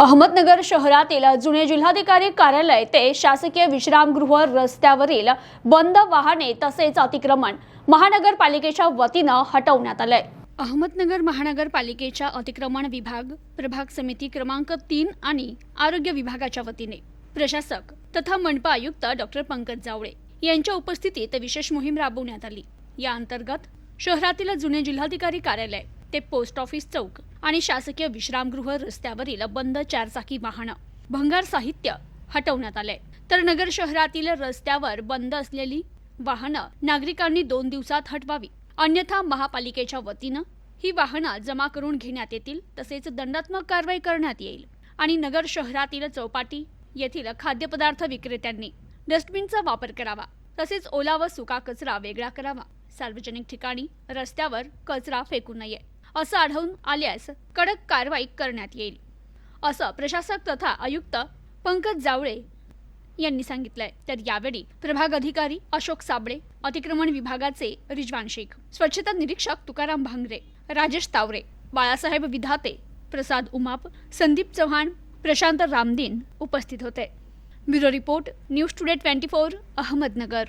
अहमदनगर शहरातील जुने जिल्हाधिकारी कार्यालय ते शासकीय विश्रामगृह रस्त्यावरील बंद वाहने तसेच अतिक्रमण महानगरपालिकेच्या वतीनं हटवण्यात आलंय. अहमदनगर महानगरपालिकेच्या अतिक्रमण विभाग प्रभाग समिती क्रमांक तीन आणि आरोग्य विभागाच्या वतीने प्रशासक तथा मनपा आयुक्त डॉक्टर पंकज जावळे यांच्या उपस्थितीत विशेष मोहीम राबवण्यात आली. या अंतर्गत शहरातील जुने जिल्हाधिकारी कार्यालय ते पोस्ट ऑफिस चौक आणि शासकीय विश्रामगृह रस्त्यावरील बंद चारचाकी वाहनं. भंगार साहित्य हटवण्यात आले तर नगर शहरातील रस्त्यावर बंद असलेली वाहनं नागरिकांनी दोन दिवसात हटवावी. अन्यथा महापालिकेच्या वतीनं ही वाहनं जमा करून घेण्यात येतील तसेच दंडात्मक कारवाई करण्यात येईल. आणि नगर शहरातील चौपाटी येथील खाद्यपदार्थ विक्रेत्यांनी डस्टबिनचा वापर करावा तसेच ओला व सुका कचरा वेगळा करावा. सार्वजनिक ठिकाणी रस्त्यावर कचरा फेकू नये. असं आढळून आल्यास कडक कारवाई करण्यात येईल असं प्रशासक तथा आयुक्त पंकज जावळे यांनी सांगितलंय. तर यावेळी प्रभाग अधिकारी अशोक साबळे अतिक्रमण विभागाचे रिजवान शेख स्वच्छता निरीक्षक तुकाराम भांगरे राजेश तावरे बाळासाहेब विधाते प्रसाद उमाप संदीप चव्हाण प्रशांत रामदीन उपस्थित होते. Bureau report news today twenty four Ahmednagar.